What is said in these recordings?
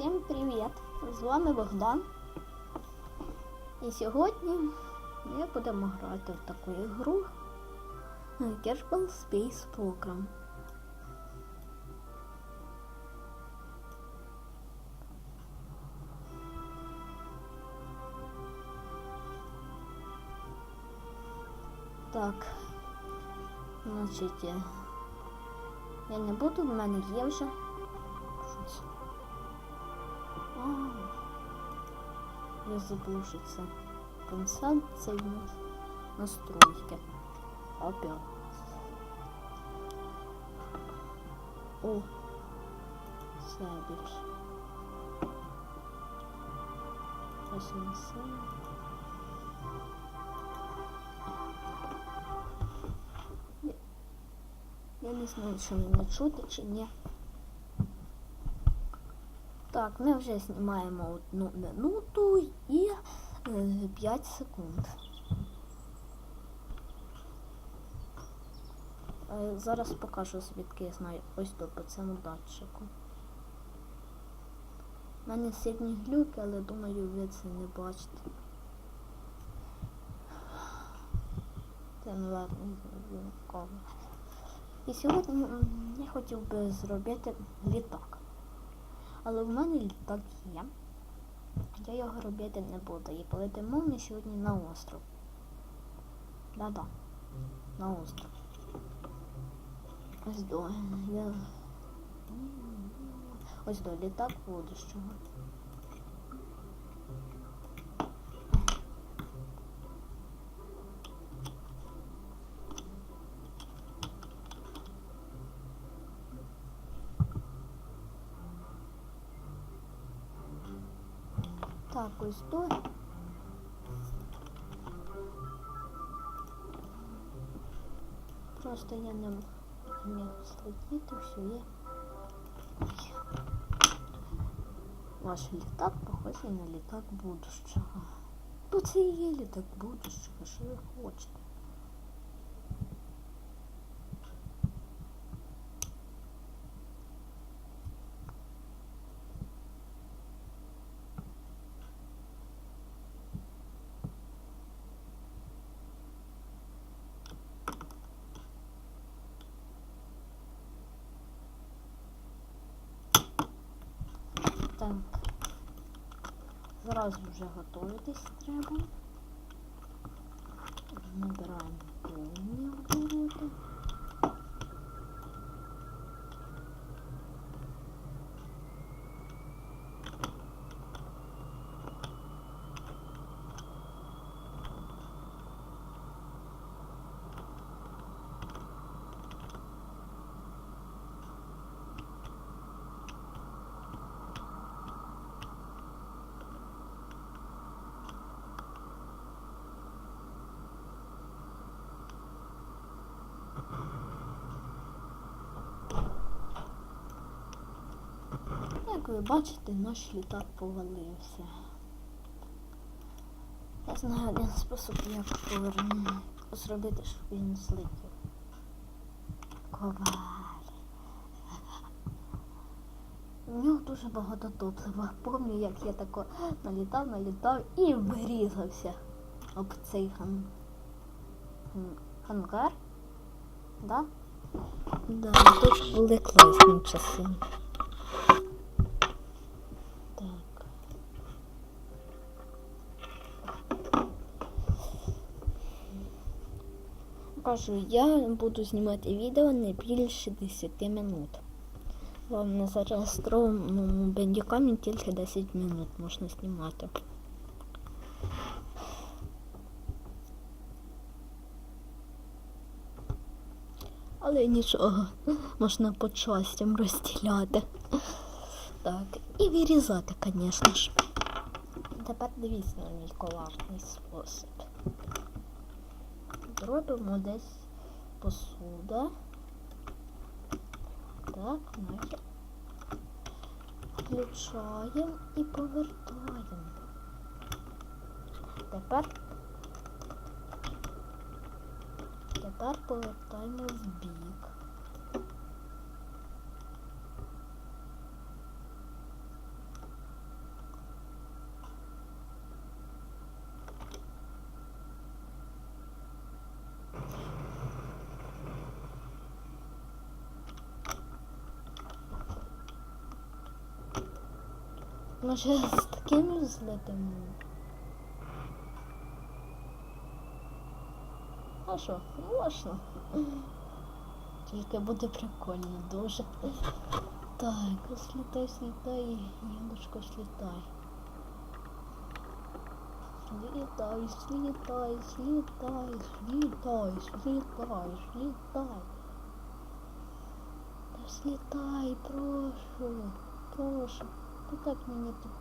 Всім привіт! З вами Богдан. І сьогодні ми будемо грати в таку ігру Kerbal Space Program. Так, значить, е, я не буду, в мене є вже. Я забув, що це консент, це в нас настройки. Опять. О, це більше. Ось він все. Я- Я не знаю, чи мене чути, чи ні. Так, ми вже знімаємо одну минуту і е, 5 секунд. Е, зараз покажу, звідки я знаю. Ось тут по цьому датчику. У мене сильні глюки, але думаю, ви це не бачите. Це ну ладно. І сьогодні я хотів би зробити літак. Але в мене літак є. Я його робити не буду. І полетимо ми сьогодні на остров. Да-да. На остров. Ось до. Я... Ось до літак будущого. Так, ось до. Просто я не міг слетіти, все є. Ой. Ваш літак похожий на літак будущого. Ну це і є літак будущого, що ви хочете. Так. Зразу вже готуватись треба. Набираємо повні обороти. Як ви бачите, наш літак повалився. Я знаю один спосіб, як повернути, зробити, щоб він злетів. Коваль. У нього дуже багато топлива. Пам'ятаю, як я тако налітав, налітав і вирізався об цей хан- хангар. Да? Да, тут були класні часи. Так. Кажу, я буду знімати відео не більше 10 минут. Вам на зареєстрованому бендікамі тільки 10 минут можна знімати. Але нічого, можна по частям розділяти. Так, і вирізати, звісно ж. Тепер дивіться на мій коварний спосіб. Зробимо десь посуда. Так, наче Включаємо і повертаємо. Тепер. Тепер повертаємо в бік. Може з таким злетимо? А що, можна. Тільки буде прикольно дуже. Так, слітай, слітай, яблучко, слітай. Слітай, слітай, слітай, слітай, слітай, слітай. Та слітай, прошу, прошу. Ти так мені тут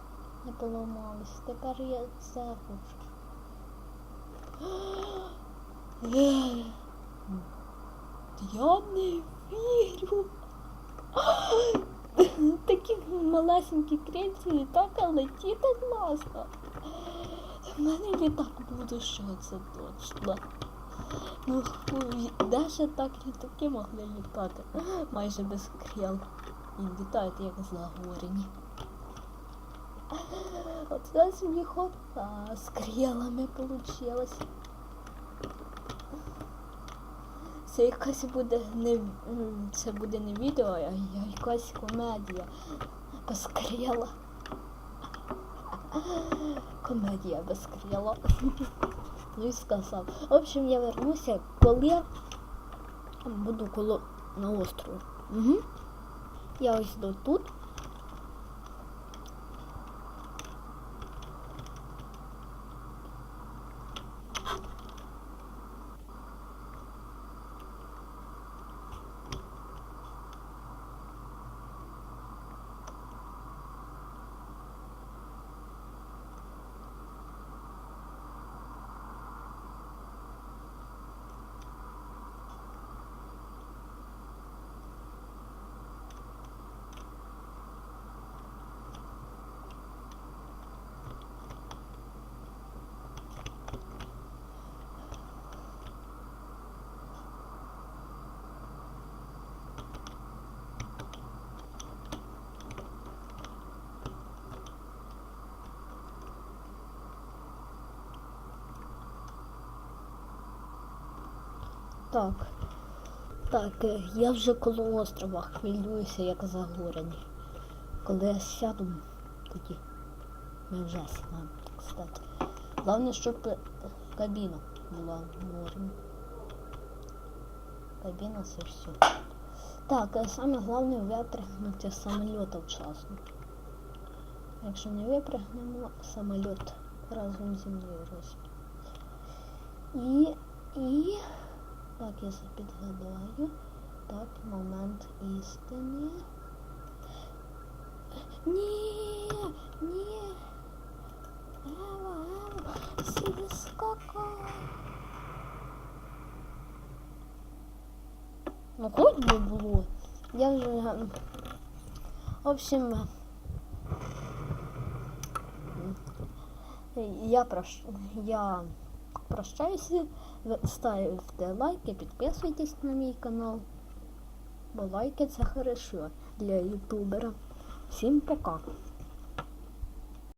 не поламалось. Тепер я це хочу. Я не вірю. Такі малесенькі крильці літака летіти класно. В мене літак буде, що це точно. Ну, де ще так літаки могли літати? Майже без крил. І літають як злагорені. Оце сміхота з крилами получилось. Це якась буде не це буде не відео, а якась комедія без крила. Комедія без. Ну і сказав. В общем, я вернуся, коли буду коло на острові. Угу. Я ось до тут. Так. Так, е, я вже коло острова хвилююся, як загорений. Коли я сяду, тоді ми вже сідаємо, так сказати. Головне, щоб кабіна була норм. Кабіна це все. Так, е, саме головне випрягнути самоліта вчасно. Якщо не випрягнемо, самоліт разом зі мною розбить. І, і так, я підгадаю. Так, момент істини. Ні, ні. Ева, Ева, сіди скакай. Ну, хоч би було. Я вже... В общем, я прош... я прощаюся. Ставте лайки, підписуйтесь на мій канал. Бо лайки це хорошо для ютубера. Всім пока.